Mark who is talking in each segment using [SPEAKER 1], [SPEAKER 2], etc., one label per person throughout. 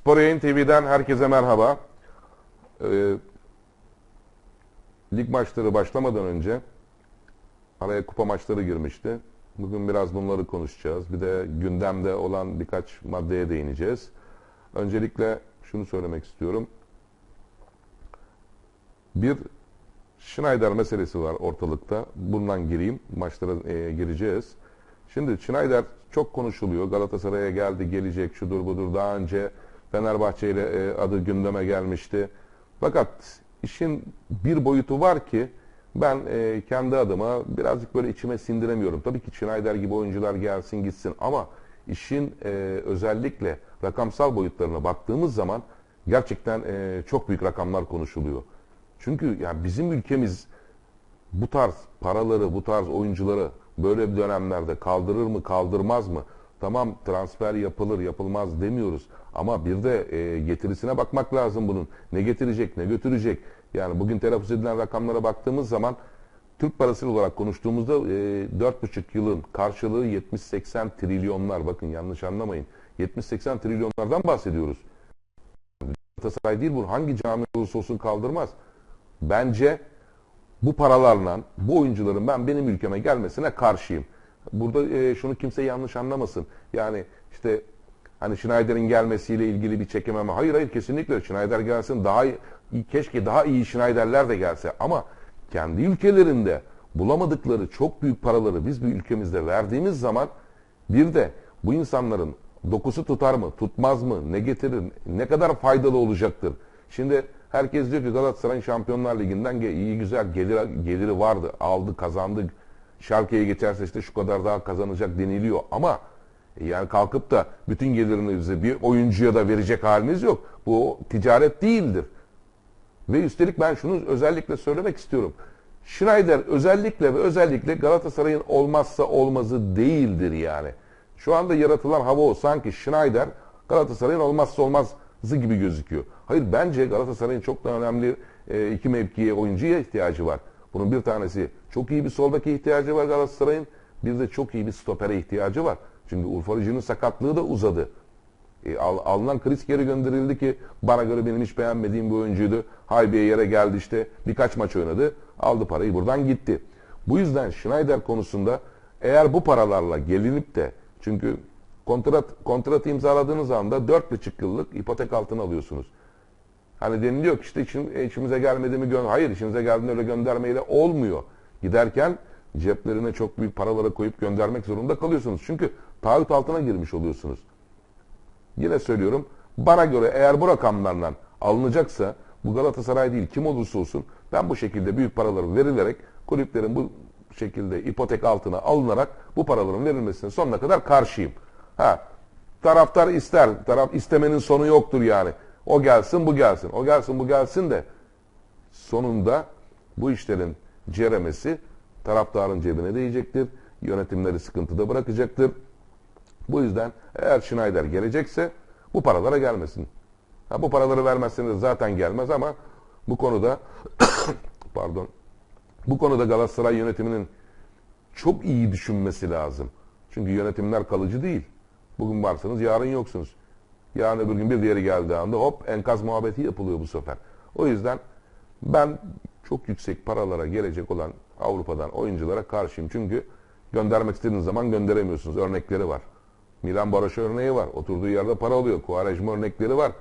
[SPEAKER 1] Spor Yayın TV'den herkese merhaba. Ee, lig maçları başlamadan önce araya kupa maçları girmişti. Bugün biraz bunları konuşacağız. Bir de gündemde olan birkaç maddeye değineceğiz. Öncelikle şunu söylemek istiyorum. Bir Schneider meselesi var ortalıkta. Bundan gireyim. Maçlara e, gireceğiz. Şimdi Schneider çok konuşuluyor. Galatasaray'a geldi, gelecek, şudur budur. Daha önce Fenerbahçe ile e, adı gündeme gelmişti. Fakat işin bir boyutu var ki ben e, kendi adıma birazcık böyle içime sindiremiyorum. Tabii ki Schneider gibi oyuncular gelsin gitsin ama işin e, özellikle rakamsal boyutlarına baktığımız zaman gerçekten e, çok büyük rakamlar konuşuluyor. Çünkü yani bizim ülkemiz bu tarz paraları, bu tarz oyuncuları böyle bir dönemlerde kaldırır mı, kaldırmaz mı? Tamam transfer yapılır, yapılmaz demiyoruz. Ama bir de e, getirisine bakmak lazım bunun. Ne getirecek, ne götürecek? Yani bugün telaffuz edilen rakamlara baktığımız zaman Türk parası olarak konuştuğumuzda e, 4,5 yılın karşılığı 70-80 trilyonlar. Bakın yanlış anlamayın. 70-80 trilyonlardan bahsediyoruz. Galatasaray değil bu. Hangi cami olursa olsun kaldırmaz. Bence bu paralarla bu oyuncuların ben benim ülkeme gelmesine karşıyım. Burada e, şunu kimse yanlış anlamasın. Yani işte hani Schneider'in gelmesiyle ilgili bir çekememe. Hayır hayır kesinlikle Schneider gelsin daha iyi, keşke daha iyi Schneider'ler de gelse ama kendi ülkelerinde bulamadıkları çok büyük paraları biz bir ülkemizde verdiğimiz zaman bir de bu insanların dokusu tutar mı, tutmaz mı, ne getirir, ne kadar faydalı olacaktır. Şimdi herkes diyor ki Galatasaray'ın Şampiyonlar Ligi'nden iyi güzel gelir, geliri vardı, aldı, kazandı. Schalke'ye geçerse işte şu kadar daha kazanacak deniliyor ama yani kalkıp da bütün gelirinizi bir oyuncuya da verecek haliniz yok. Bu ticaret değildir. Ve üstelik ben şunu özellikle söylemek istiyorum. Schneider özellikle ve özellikle Galatasaray'ın olmazsa olmazı değildir yani. Şu anda yaratılan hava o. Sanki Schneider Galatasaray'ın olmazsa olmazı gibi gözüküyor. Hayır bence Galatasaray'ın çok da önemli e, iki mevkiye oyuncuya ihtiyacı var. Bunun bir tanesi çok iyi bir sol beke ihtiyacı var Galatasaray'ın. Bir de çok iyi bir stopere ihtiyacı var. Çünkü Urfa Rıcı'nın sakatlığı da uzadı. E, al, alınan kriz geri gönderildi ki bana göre benim hiç beğenmediğim bir oyuncuydu. Haybiye yere geldi işte birkaç maç oynadı. Aldı parayı buradan gitti. Bu yüzden Schneider konusunda eğer bu paralarla gelinip de çünkü kontrat kontrat imzaladığınız anda 4,5 yıllık ipotek altına alıyorsunuz. Hani deniliyor ki işte içim, içimize gelmedi mi gön hayır içimize geldiğinde öyle göndermeyle olmuyor. Giderken ceplerine çok büyük paraları koyup göndermek zorunda kalıyorsunuz. Çünkü taahhüt altına girmiş oluyorsunuz. Yine söylüyorum bana göre eğer bu rakamlarla alınacaksa bu Galatasaray değil kim olursa olsun ben bu şekilde büyük paraları verilerek kulüplerin bu şekilde ipotek altına alınarak bu paraların verilmesine sonuna kadar karşıyım. Ha taraftar ister. Taraf istemenin sonu yoktur yani. O gelsin bu gelsin. O gelsin bu gelsin de sonunda bu işlerin ceremesi taraftarın cebine değecektir. Yönetimleri sıkıntıda bırakacaktır. Bu yüzden eğer Schneider gelecekse bu paralara gelmesin. Ha, bu paraları vermezseniz zaten gelmez ama bu konuda pardon bu konuda Galatasaray yönetiminin çok iyi düşünmesi lazım. Çünkü yönetimler kalıcı değil. Bugün varsanız yarın yoksunuz. Yarın öbür gün bir diğeri geldiği anda hop enkaz muhabbeti yapılıyor bu sefer. O yüzden ben çok yüksek paralara gelecek olan Avrupa'dan oyunculara karşıyım. Çünkü göndermek istediğiniz zaman gönderemiyorsunuz. Örnekleri var. Milan Baroş örneği var. Oturduğu yerde para alıyor. Kuarejma örnekleri var.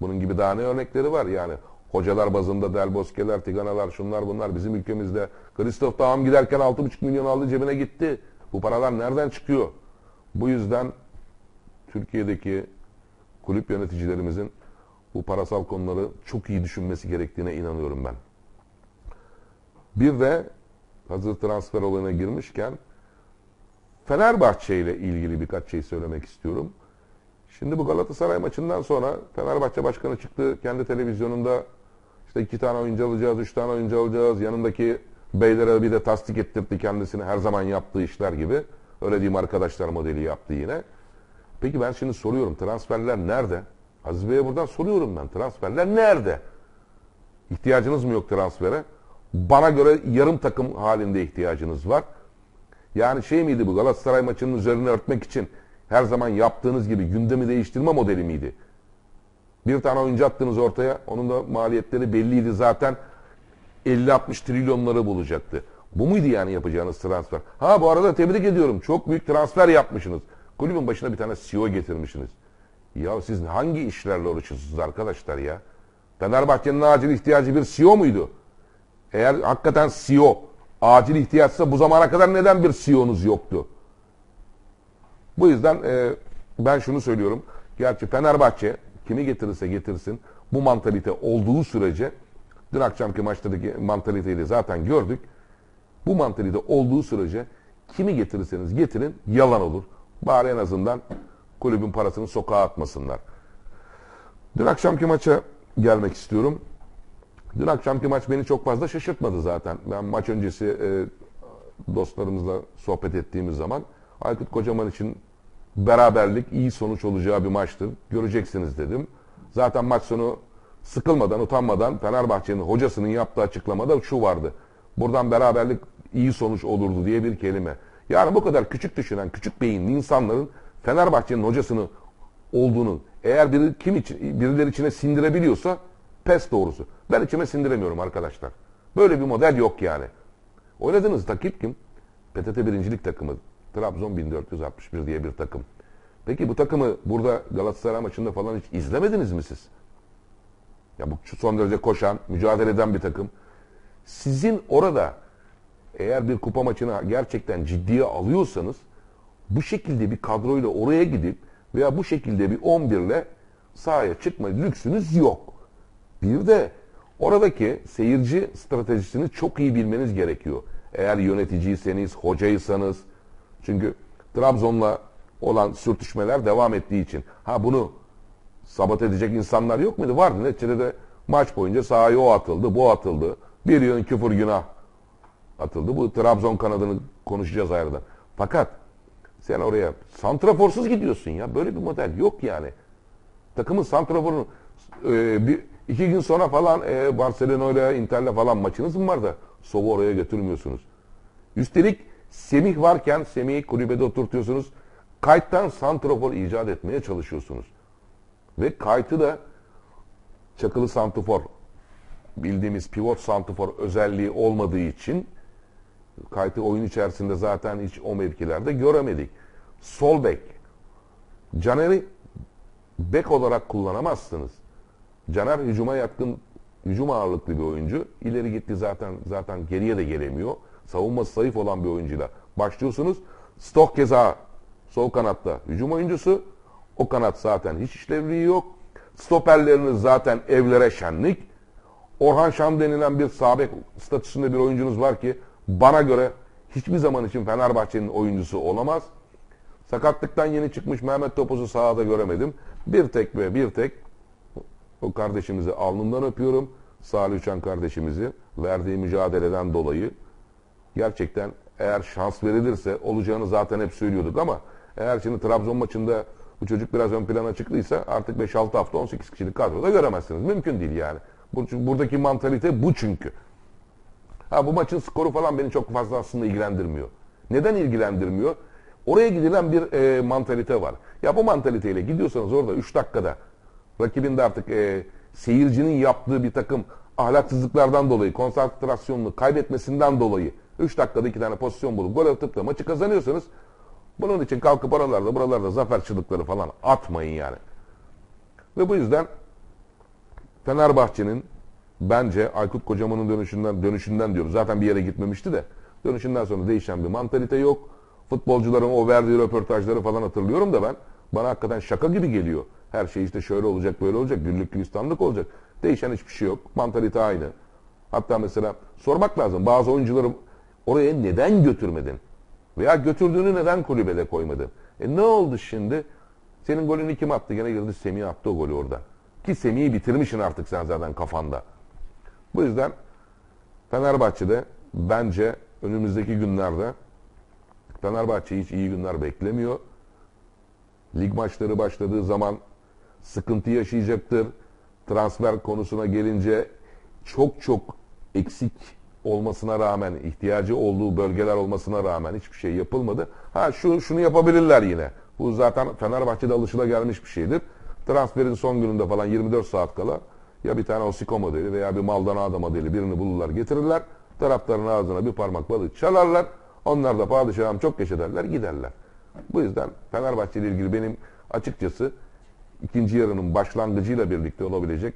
[SPEAKER 1] Bunun gibi daha ne örnekleri var yani. Hocalar bazında Del Bosque'ler, Tiganalar, şunlar bunlar bizim ülkemizde. Christoph Daum giderken 6,5 milyon aldı cebine gitti. Bu paralar nereden çıkıyor? Bu yüzden Türkiye'deki kulüp yöneticilerimizin bu parasal konuları çok iyi düşünmesi gerektiğine inanıyorum ben. Bir de hazır transfer olayına girmişken Fenerbahçe ile ilgili birkaç şey söylemek istiyorum. Şimdi bu Galatasaray maçından sonra Fenerbahçe Başkanı çıktı kendi televizyonunda işte iki tane oyuncu alacağız, üç tane oyuncu alacağız. Yanındaki beylere bir de tasdik ettirdi kendisini her zaman yaptığı işler gibi. Öyle diyeyim arkadaşlar modeli yaptı yine. Peki ben şimdi soruyorum transferler nerede? Aziz Bey'e buradan soruyorum ben transferler nerede? İhtiyacınız mı yok transfere? Bana göre yarım takım halinde ihtiyacınız var. Yani şey miydi bu Galatasaray maçının üzerine örtmek için her zaman yaptığınız gibi gündemi değiştirme modeli miydi? Bir tane oyuncu attınız ortaya. Onun da maliyetleri belliydi zaten. 50-60 trilyonları bulacaktı. Bu muydu yani yapacağınız transfer? Ha bu arada tebrik ediyorum. Çok büyük transfer yapmışsınız. Kulübün başına bir tane CEO getirmişsiniz. Ya siz hangi işlerle uğraşıyorsunuz arkadaşlar ya? Fenerbahçe'nin acil ihtiyacı bir CEO muydu? Eğer hakikaten CEO acil ihtiyaçsa bu zamana kadar neden bir CEO'nuz yoktu? Bu yüzden e, ben şunu söylüyorum. Gerçi Fenerbahçe kimi getirirse getirsin bu mantalite olduğu sürece dün akşamki maçtaki mantaliteyi de zaten gördük. Bu mantalite olduğu sürece kimi getirirseniz getirin yalan olur. Bari en azından kulübün parasını sokağa atmasınlar. Dün akşamki maça gelmek istiyorum. Dün akşamki maç beni çok fazla şaşırtmadı zaten. Ben maç öncesi e, dostlarımızla sohbet ettiğimiz zaman Aykut Kocaman için beraberlik iyi sonuç olacağı bir maçtır. Göreceksiniz dedim. Zaten maç sonu sıkılmadan, utanmadan Fenerbahçe'nin hocasının yaptığı açıklamada şu vardı. Buradan beraberlik iyi sonuç olurdu diye bir kelime. Yani bu kadar küçük düşünen, küçük beyinli insanların Fenerbahçe'nin hocasını olduğunu eğer biri kim için, birileri içine sindirebiliyorsa pes doğrusu. Ben içime sindiremiyorum arkadaşlar. Böyle bir model yok yani. Oynadığınız takip kim? PTT birincilik takımı. Trabzon 1461 diye bir takım. Peki bu takımı burada Galatasaray maçında falan hiç izlemediniz mi siz? Ya bu son derece koşan, mücadele eden bir takım. Sizin orada eğer bir kupa maçına gerçekten ciddiye alıyorsanız bu şekilde bir kadroyla oraya gidip veya bu şekilde bir 11 ile sahaya çıkma lüksünüz yok. Bir de oradaki seyirci stratejisini çok iyi bilmeniz gerekiyor. Eğer yöneticiyseniz, hocaysanız. Çünkü Trabzon'la olan sürtüşmeler devam ettiği için. Ha bunu sabote edecek insanlar yok muydu? Vardı. Neticede de maç boyunca sahaya o atıldı, bu atıldı. Bir yön küfür günah atıldı. Bu Trabzon kanadını konuşacağız ayrıdan. Fakat sen oraya santraforsuz gidiyorsun ya. Böyle bir model yok yani. Takımın santraforunu e, bir iki gün sonra falan e, Barcelona ile Inter'le falan maçınız mı var da Sov'u oraya götürmüyorsunuz. Üstelik Semih varken Semih'i kulübede oturtuyorsunuz. Kayıttan santrafor icat etmeye çalışıyorsunuz. Ve kayıtı da çakılı santrafor bildiğimiz pivot santrafor özelliği olmadığı için kayıtı oyun içerisinde zaten hiç o mevkilerde göremedik. Sol bek. Caner'i bek olarak kullanamazsınız. Caner hücuma yatkın, hücum ağırlıklı bir oyuncu. İleri gitti zaten zaten geriye de gelemiyor. Savunması zayıf olan bir oyuncuyla başlıyorsunuz. Stok keza sol kanatta hücum oyuncusu. O kanat zaten hiç işlevliği yok. Stoperleriniz zaten evlere şenlik. Orhan Şam denilen bir sabek statüsünde bir oyuncunuz var ki bana göre hiçbir zaman için Fenerbahçe'nin oyuncusu olamaz. Sakatlıktan yeni çıkmış Mehmet Topuz'u sahada göremedim. Bir tek ve bir tek o kardeşimizi alnından öpüyorum. Salih Uçan kardeşimizi verdiği mücadeleden dolayı gerçekten eğer şans verilirse olacağını zaten hep söylüyorduk ama eğer şimdi Trabzon maçında bu çocuk biraz ön plana çıktıysa artık 5-6 hafta 18 kişilik kadroda göremezsiniz. Mümkün değil yani. Buradaki mantalite bu çünkü. Ha bu maçın skoru falan beni çok fazla aslında ilgilendirmiyor. Neden ilgilendirmiyor? Oraya gidilen bir e, mantalite var. Ya bu mantaliteyle gidiyorsanız orada 3 dakikada rakibin de artık e, seyircinin yaptığı bir takım ahlaksızlıklardan dolayı, konsantrasyonunu kaybetmesinden dolayı 3 dakikada 2 tane pozisyon bulup gol atıp da maçı kazanıyorsanız bunun için kalkıp oralarda buralarda zafer çığlıkları falan atmayın yani. Ve bu yüzden Fenerbahçe'nin bence Aykut Kocaman'ın dönüşünden dönüşünden diyoruz. Zaten bir yere gitmemişti de dönüşünden sonra değişen bir mantalite yok. Futbolcuların o verdiği röportajları falan hatırlıyorum da ben bana hakikaten şaka gibi geliyor. Her şey işte şöyle olacak böyle olacak güllük gülistanlık olacak. Değişen hiçbir şey yok. Mantalite aynı. Hatta mesela sormak lazım. Bazı oyuncuları oraya neden götürmedin? Veya götürdüğünü neden kulübede koymadın? E ne oldu şimdi? Senin golünü kim attı? Gene girdi Semih attı o golü orada. Ki Semih'i bitirmişsin artık sen zaten kafanda. Bu yüzden Fenerbahçe'de bence önümüzdeki günlerde Fenerbahçe hiç iyi günler beklemiyor. Lig maçları başladığı zaman sıkıntı yaşayacaktır. Transfer konusuna gelince çok çok eksik olmasına rağmen, ihtiyacı olduğu bölgeler olmasına rağmen hiçbir şey yapılmadı. Ha şu şunu yapabilirler yine. Bu zaten Fenerbahçe'de alışıla gelmiş bir şeydir. transferin son gününde falan 24 saat kala ya bir tane Osiko modeli veya bir Maldonado modeli birini bulurlar getirirler. Taraftarın ağzına bir parmak balık çalarlar. Onlar da padişahım çok geç ederler giderler. Bu yüzden Fenerbahçe ile ilgili benim açıkçası ikinci yarının başlangıcıyla birlikte olabilecek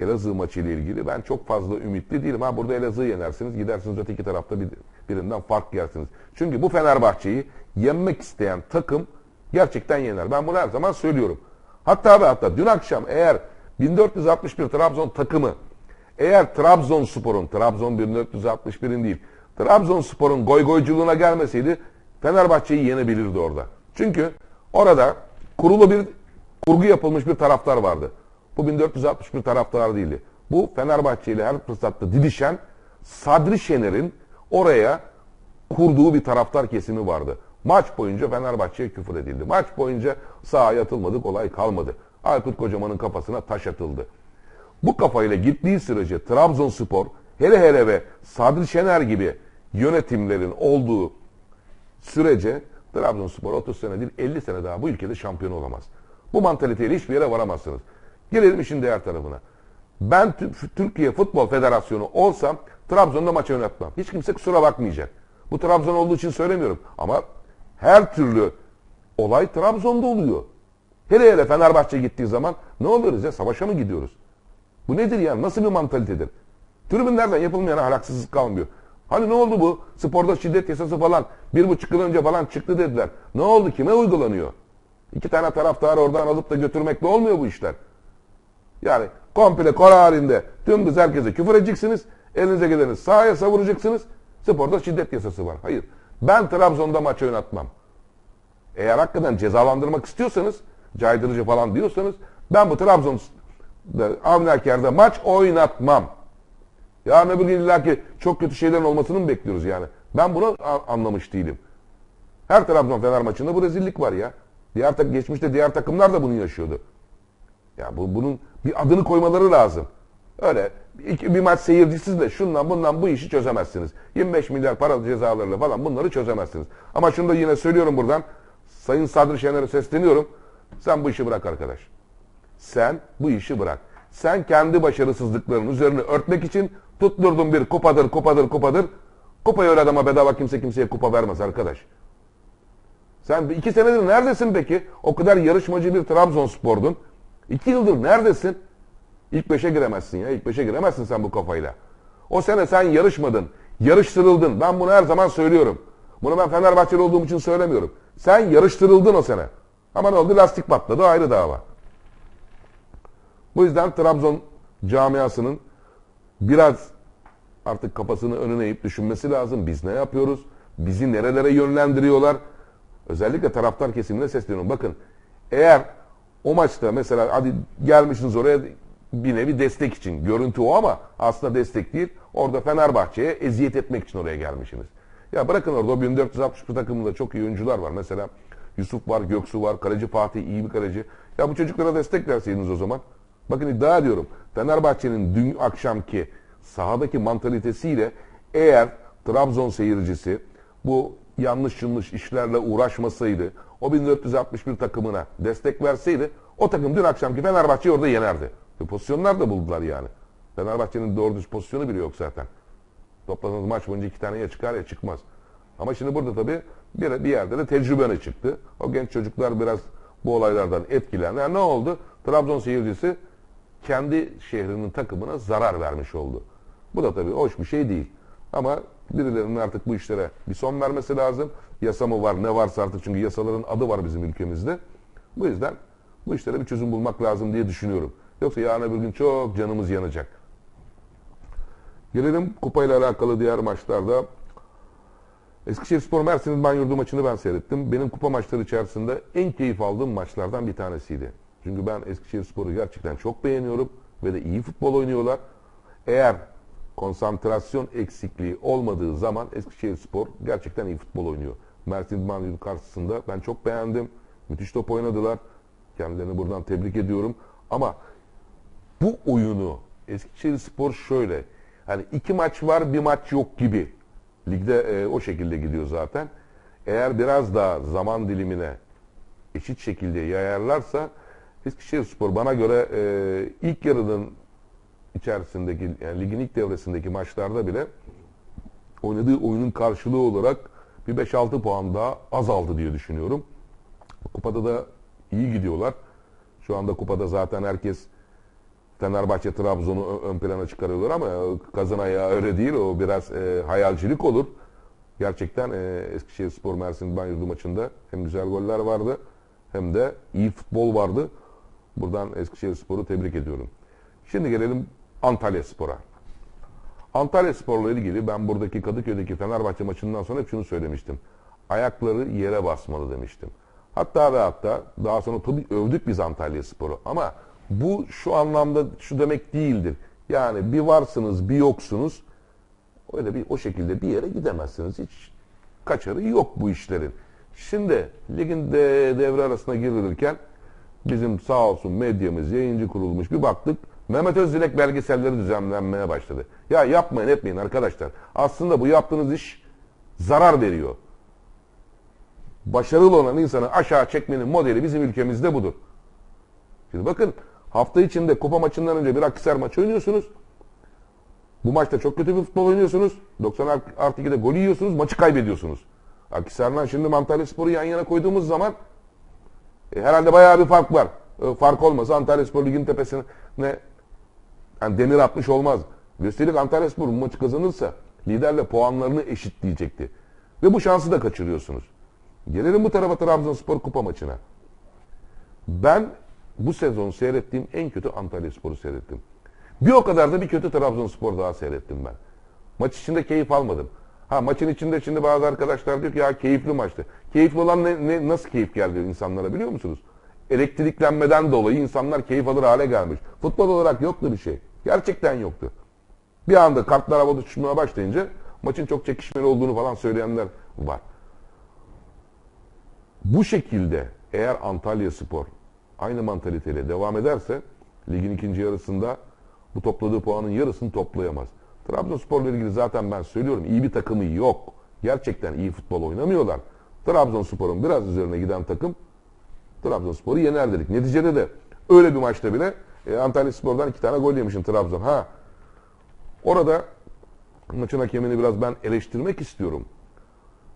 [SPEAKER 1] Elazığ maçı ile ilgili ben çok fazla ümitli değilim. Ha burada Elazığ'ı yenersiniz, gidersiniz öteki tarafta bir, birinden fark yersiniz. Çünkü bu Fenerbahçe'yi yenmek isteyen takım gerçekten yener. Ben bunu her zaman söylüyorum. Hatta ve hatta dün akşam eğer 1461 Trabzon takımı eğer Trabzonspor'un, Trabzon 1461'in değil, Trabzonspor'un goy goyculuğuna gelmeseydi Fenerbahçe'yi yenebilirdi orada. Çünkü orada kurulu bir kurgu yapılmış bir taraftar vardı. Bu 1461 taraftar değildi. Bu Fenerbahçe ile her fırsatta didişen Sadri Şener'in oraya kurduğu bir taraftar kesimi vardı. Maç boyunca Fenerbahçe'ye küfür edildi. Maç boyunca sahaya atılmadı, kolay kalmadı. Aykut Kocaman'ın kafasına taş atıldı. Bu kafayla gittiği sürece Trabzonspor hele hele ve Sadri Şener gibi yönetimlerin olduğu sürece Trabzonspor 30 sene değil 50 sene daha bu ülkede şampiyon olamaz. Bu mantaliteyle hiçbir yere varamazsınız. Gelelim işin diğer tarafına. Ben Türkiye Futbol Federasyonu olsam Trabzon'da maç yönetmem. Hiç kimse kusura bakmayacak. Bu Trabzon olduğu için söylemiyorum. Ama her türlü olay Trabzon'da oluyor. Hele hele Fenerbahçe gittiği zaman ne oluyoruz ya? Savaşa mı gidiyoruz? Bu nedir yani? Nasıl bir mantalitedir? Tribünlerden yapılmayan ahlaksızlık kalmıyor. Hani ne oldu bu? Sporda şiddet yasası falan bir buçuk yıl önce falan çıktı dediler. Ne oldu? Kime uygulanıyor? İki tane taraftarı oradan alıp da götürmekle olmuyor bu işler. Yani komple kora halinde dümdüz herkese küfür edeceksiniz. Elinize geleni sahaya savuracaksınız. Sporda şiddet yasası var. Hayır. Ben Trabzon'da maç oynatmam. Eğer hakikaten cezalandırmak istiyorsanız, caydırıcı falan diyorsanız ben bu Trabzon'da Avni maç oynatmam. Yarın öbür gün illaki çok kötü şeylerin olmasını mı bekliyoruz yani? Ben bunu anlamış değilim. Her Trabzon Fener maçında bu rezillik var ya. Diğer geçmişte diğer takımlar da bunu yaşıyordu. Ya bu, bunun bir adını koymaları lazım. Öyle iki, bir maç seyircisiz de şundan bundan bu işi çözemezsiniz. 25 milyar para cezalarıyla falan bunları çözemezsiniz. Ama şunu da yine söylüyorum buradan. Sayın Sadri Şener'e sesleniyorum. Sen bu işi bırak arkadaş. Sen bu işi bırak. Sen kendi başarısızlıklarının üzerine örtmek için tutturdun bir kupadır, kupadır, kupadır. Kupayı öyle adama bedava kimse kimseye kupa vermez arkadaş. Sen iki senedir neredesin peki? O kadar yarışmacı bir Trabzonspordun. İki yıldır neredesin? İlk beşe giremezsin ya. İlk beşe giremezsin sen bu kafayla. O sene sen yarışmadın. Yarıştırıldın. Ben bunu her zaman söylüyorum. Bunu ben Fenerbahçeli olduğum için söylemiyorum. Sen yarıştırıldın o sene. Ama ne oldu? Lastik patladı. Ayrı dava. Bu yüzden Trabzon camiasının biraz artık kafasını önüne eğip düşünmesi lazım. Biz ne yapıyoruz? Bizi nerelere yönlendiriyorlar? Özellikle taraftar kesimine sesleniyorum. Bakın eğer o maçta mesela hadi gelmişsiniz oraya bir nevi destek için. Görüntü o ama aslında destek değil. Orada Fenerbahçe'ye eziyet etmek için oraya gelmişsiniz. Ya bırakın orada o 1461 takımında çok iyi oyuncular var. Mesela Yusuf var, Göksu var, kaleci Fatih iyi bir kaleci. Ya bu çocuklara destek verseydiniz o zaman. Bakın iddia ediyorum. Fenerbahçe'nin dün akşamki sahadaki mantalitesiyle eğer Trabzon seyircisi bu yanlış yanlış işlerle uğraşmasaydı, o 1461 takımına destek verseydi, o takım dün akşamki Fenerbahçe'yi orada yenerdi. Ve pozisyonlar da buldular yani. Fenerbahçe'nin doğru düz pozisyonu bile yok zaten. Toplasanız maç boyunca iki tane ya çıkar ya çıkmaz. Ama şimdi burada tabii bir, bir yerde de tecrübe öne çıktı. O genç çocuklar biraz bu olaylardan etkilendi. Yani ne oldu? Trabzon seyircisi kendi şehrinin takımına zarar vermiş oldu. Bu da tabii hoş bir şey değil. Ama birilerinin artık bu işlere bir son vermesi lazım. Yasa mı var ne varsa artık çünkü yasaların adı var bizim ülkemizde. Bu yüzden bu işlere bir çözüm bulmak lazım diye düşünüyorum. Yoksa yarın öbür gün çok canımız yanacak. Gelelim kupayla alakalı diğer maçlarda. Eskişehir Spor Mersin İdman Yurdu maçını ben seyrettim. Benim kupa maçları içerisinde en keyif aldığım maçlardan bir tanesiydi. Çünkü ben Eskişehir Spor'u gerçekten çok beğeniyorum ve de iyi futbol oynuyorlar. Eğer konsantrasyon eksikliği olmadığı zaman Eskişehir Spor gerçekten iyi futbol oynuyor. Mersin Yurdu karşısında ben çok beğendim. Müthiş top oynadılar. Kendilerini buradan tebrik ediyorum. Ama bu oyunu Eskişehir Spor şöyle. Hani iki maç var bir maç yok gibi. Ligde e, o şekilde gidiyor zaten. Eğer biraz daha zaman dilimine eşit şekilde yayarlarsa Eskişehirspor bana göre e, ilk yarının içerisindeki yani ligin ilk devresindeki maçlarda bile oynadığı oyunun karşılığı olarak bir 5-6 puan daha azaldı diye düşünüyorum. Kupada da iyi gidiyorlar. Şu anda kupada zaten herkes Fenerbahçe Trabzon'u ön plana çıkarıyorlar ama kazan ayağı öyle değil. O biraz e, hayalcilik olur. Gerçekten e, Eskişehirspor Mersin Banyurdu maçında hem güzel goller vardı hem de iyi futbol vardı. Buradan Eskişehirspor'u tebrik ediyorum. Şimdi gelelim Antalya Spor'a. Antalya Spor'la ilgili ben buradaki Kadıköy'deki Fenerbahçe maçından sonra hep şunu söylemiştim. Ayakları yere basmalı demiştim. Hatta ve hatta daha sonra tabii övdük biz Antalya Spor'u ama bu şu anlamda şu demek değildir. Yani bir varsınız bir yoksunuz öyle bir o şekilde bir yere gidemezsiniz. Hiç kaçarı yok bu işlerin. Şimdi ligin de devre arasına girilirken bizim sağ olsun medyamız, yayıncı kurulmuş bir baktık. Mehmet Özdilek belgeselleri düzenlenmeye başladı. Ya yapmayın etmeyin arkadaşlar. Aslında bu yaptığınız iş zarar veriyor. Başarılı olan insanı aşağı çekmenin modeli bizim ülkemizde budur. Şimdi bakın hafta içinde kupa maçından önce bir Akhisar maçı oynuyorsunuz. Bu maçta çok kötü bir futbol oynuyorsunuz. 90 artı 2'de gol yiyorsunuz, maçı kaybediyorsunuz. Akhisar'la şimdi Antalya Spor'u yan yana koyduğumuz zaman e, herhalde bayağı bir fark var. E, fark olmasa Antalya Spor ligin tepesine yani demir atmış olmaz. Üstelik Antalya Spor bu maçı kazanırsa liderle puanlarını eşitleyecekti. Ve bu şansı da kaçırıyorsunuz. Gelelim bu tarafa Trabzonspor kupa maçına. Ben bu sezon seyrettiğim en kötü Antalya Spor'u seyrettim. Bir o kadar da bir kötü Trabzonspor daha seyrettim ben. Maç içinde keyif almadım. Ha maçın içinde şimdi bazı arkadaşlar diyor ki ya keyifli maçtı. Keyifli olan ne, ne, nasıl keyif geldi insanlara biliyor musunuz? Elektriklenmeden dolayı insanlar keyif alır hale gelmiş. Futbol olarak yoktu bir şey. Gerçekten yoktu. Bir anda kartlar havada uçuşmaya başlayınca maçın çok çekişmeli olduğunu falan söyleyenler var. Bu şekilde eğer Antalya Spor aynı mantaliteyle devam ederse ligin ikinci yarısında bu topladığı puanın yarısını toplayamaz. Trabzonspor'la ilgili zaten ben söylüyorum iyi bir takımı yok. Gerçekten iyi futbol oynamıyorlar. Trabzonspor'un biraz üzerine giden takım Trabzonspor'u yener dedik. Neticede de öyle bir maçta bile e, Antalya Spor'dan iki tane gol yemişin Trabzon. Ha orada maçın hakemini biraz ben eleştirmek istiyorum.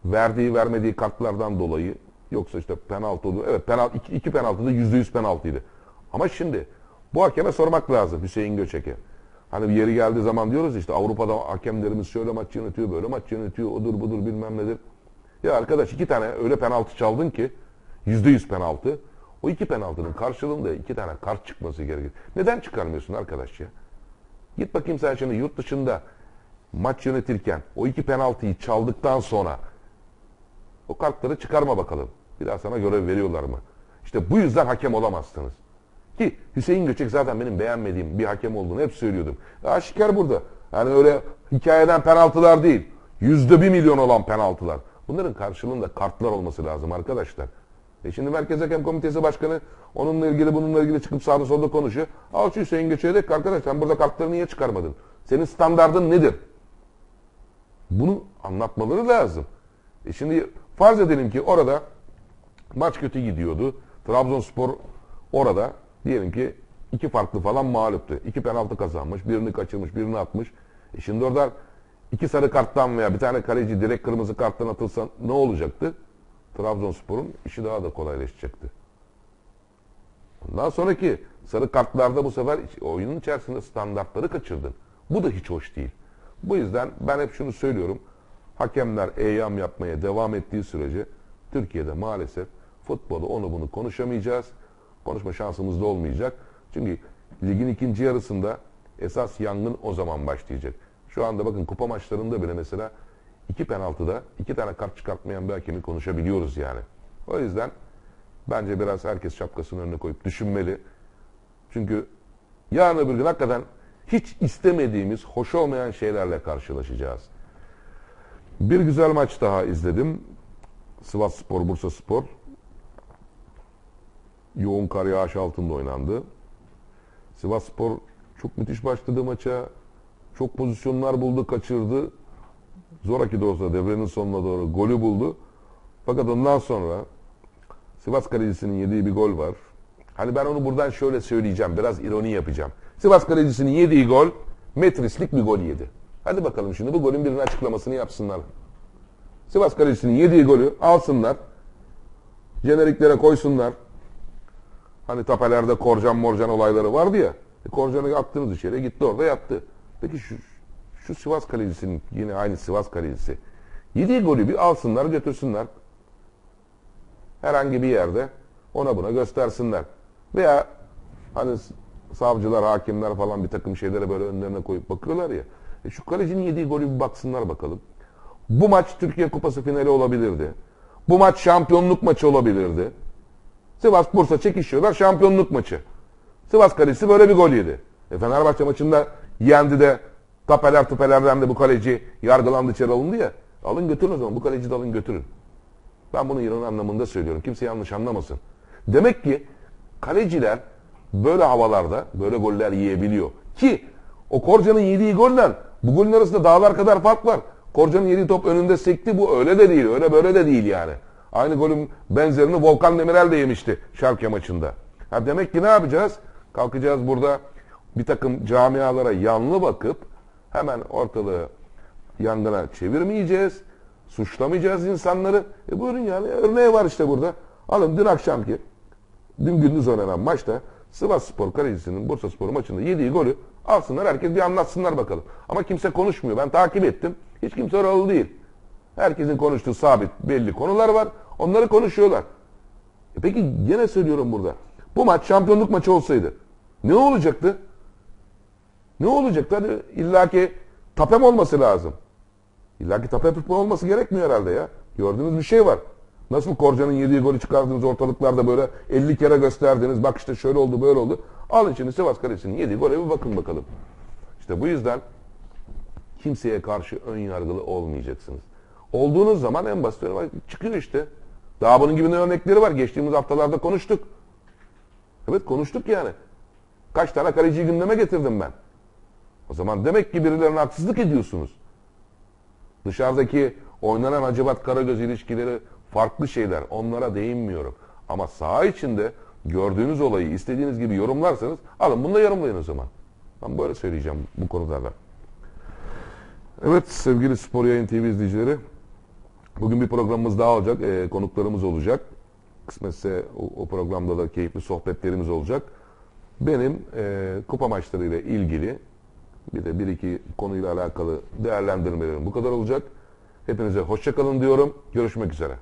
[SPEAKER 1] Verdiği vermediği kartlardan dolayı yoksa işte penaltı oldu. Evet penaltı, iki, iki penaltı da yüzde yüz penaltıydı. Ama şimdi bu hakeme sormak lazım Hüseyin Göçek'e. Hani bir yeri geldiği zaman diyoruz işte Avrupa'da hakemlerimiz şöyle maç yönetiyor, böyle maç yönetiyor, odur budur bilmem nedir. Ya arkadaş iki tane öyle penaltı çaldın ki yüzde yüz penaltı. O iki penaltının karşılığında iki tane kart çıkması gerekir. Neden çıkarmıyorsun arkadaş ya? Git bakayım sen şimdi yurt dışında maç yönetirken o iki penaltıyı çaldıktan sonra o kartları çıkarma bakalım. Bir daha sana görev veriyorlar mı? İşte bu yüzden hakem olamazsınız. Ki Hüseyin Göçek zaten benim beğenmediğim bir hakem olduğunu hep söylüyordum. Aşikar burada. Yani öyle hikayeden penaltılar değil. Yüzde bir milyon olan penaltılar. Bunların karşılığında kartlar olması lazım arkadaşlar. E şimdi Merkez Hakem Komitesi Başkanı onunla ilgili bununla ilgili çıkıp sağda solda konuşuyor. Al şu Hüseyin Göçek'e de arkadaş sen burada kartları niye çıkarmadın? Senin standardın nedir? Bunu anlatmaları lazım. E şimdi farz edelim ki orada maç kötü gidiyordu. Trabzonspor orada diyelim ki iki farklı falan mağluptu. İki penaltı kazanmış, birini kaçırmış, birini atmış. E şimdi orada iki sarı karttan veya bir tane kaleci direkt kırmızı karttan atılsa ne olacaktı? Trabzonspor'un işi daha da kolaylaşacaktı. Ondan sonraki sarı kartlarda bu sefer oyunun içerisinde standartları kaçırdın. Bu da hiç hoş değil. Bu yüzden ben hep şunu söylüyorum. Hakemler eyyam yapmaya devam ettiği sürece Türkiye'de maalesef futbolu onu bunu konuşamayacağız. Konuşma şansımız da olmayacak. Çünkü ligin ikinci yarısında esas yangın o zaman başlayacak. Şu anda bakın kupa maçlarında bile mesela iki penaltıda iki tane kart çıkartmayan bir hakemi konuşabiliyoruz yani. O yüzden bence biraz herkes şapkasının önüne koyup düşünmeli. Çünkü yarın öbür gün hakikaten hiç istemediğimiz, hoş olmayan şeylerle karşılaşacağız. Bir güzel maç daha izledim. Sivas Spor, Bursa Spor. Yoğun kar yağış altında oynandı. Sivas Spor çok müthiş başladı maça. Çok pozisyonlar buldu, kaçırdı. Zoraki de olsa devrenin sonuna doğru golü buldu. Fakat ondan sonra Sivas kalecisinin yediği bir gol var. Hani ben onu buradan şöyle söyleyeceğim. Biraz ironi yapacağım. Sivas kalecisinin yediği gol metrislik bir gol yedi. Hadi bakalım şimdi bu golün birinin açıklamasını yapsınlar. Sivas kalecisinin yediği golü alsınlar. Jeneriklere koysunlar. Hani tapelerde korcan morcan olayları vardı ya. E, korcanı attınız içeri gitti orada yattı. Peki şu, şu Sivas kalecisinin yine aynı Sivas kalecisi. Yediği golü bir alsınlar götürsünler. Herhangi bir yerde ona buna göstersinler. Veya hani savcılar, hakimler falan bir takım şeylere böyle önlerine koyup bakıyorlar ya. E şu kalecinin yediği golü bir baksınlar bakalım. Bu maç Türkiye Kupası finali olabilirdi. Bu maç şampiyonluk maçı olabilirdi. Sivas Bursa çekişiyorlar şampiyonluk maçı. Sivas kalecisi böyle bir gol yedi. E Fenerbahçe maçında yendi de tapeler tupelerden de bu kaleci yargılandı içeri alındı ya. Alın götürün o zaman bu kaleci de alın götürün. Ben bunu İran anlamında söylüyorum. Kimse yanlış anlamasın. Demek ki kaleciler böyle havalarda böyle goller yiyebiliyor. Ki o Korcan'ın yediği golle bu golün arasında dağlar kadar fark var. Korcan'ın yediği top önünde sekti. Bu öyle de değil. Öyle böyle de değil yani. Aynı golün benzerini Volkan Demirel de yemişti Şalke maçında. Ha demek ki ne yapacağız? Kalkacağız burada bir takım camialara yanlı bakıp hemen ortalığı yangına çevirmeyeceğiz. Suçlamayacağız insanları. E buyurun yani örneği var işte burada. Alın dün akşamki, dün gündüz oynanan maçta Sivas Spor kalecisinin Bursa Spor maçında yediği golü alsınlar herkes bir anlatsınlar bakalım. Ama kimse konuşmuyor. Ben takip ettim. Hiç kimse oralı değil. Herkesin konuştuğu sabit belli konular var. Onları konuşuyorlar. E peki yine söylüyorum burada. Bu maç şampiyonluk maçı olsaydı ne olacaktı? Ne olacaktı? Hani illaki tapem olması lazım. İlla ki tape tutma olması gerekmiyor herhalde ya. Gördüğünüz bir şey var. Nasıl Korcan'ın yediği golü çıkardınız ortalıklarda böyle 50 kere gösterdiniz. Bak işte şöyle oldu böyle oldu. Alın şimdi Sivas Kalesi'nin yediği gole bir bakın bakalım. İşte bu yüzden kimseye karşı ön yargılı olmayacaksınız. Olduğunuz zaman en basit örnek çıkıyor işte. Daha bunun gibi ne örnekleri var. Geçtiğimiz haftalarda konuştuk. Evet konuştuk yani. Kaç tane kaleciyi gündeme getirdim ben. O zaman demek ki birilerine haksızlık ediyorsunuz. Dışarıdaki oynanan Hacivat Karagöz ilişkileri farklı şeyler. Onlara değinmiyorum. Ama saha içinde gördüğünüz olayı istediğiniz gibi yorumlarsanız alın bunu da yorumlayın o zaman. Ben böyle söyleyeceğim bu konularda. Evet sevgili Spor Yayın TV izleyicileri. Bugün bir programımız daha olacak. Ee, konuklarımız olacak. Kısmetse o, o programda da keyifli sohbetlerimiz olacak. Benim e, kupa maçlarıyla ilgili bir de bir iki konuyla alakalı değerlendirmelerim bu kadar olacak. Hepinize hoşçakalın diyorum. Görüşmek üzere.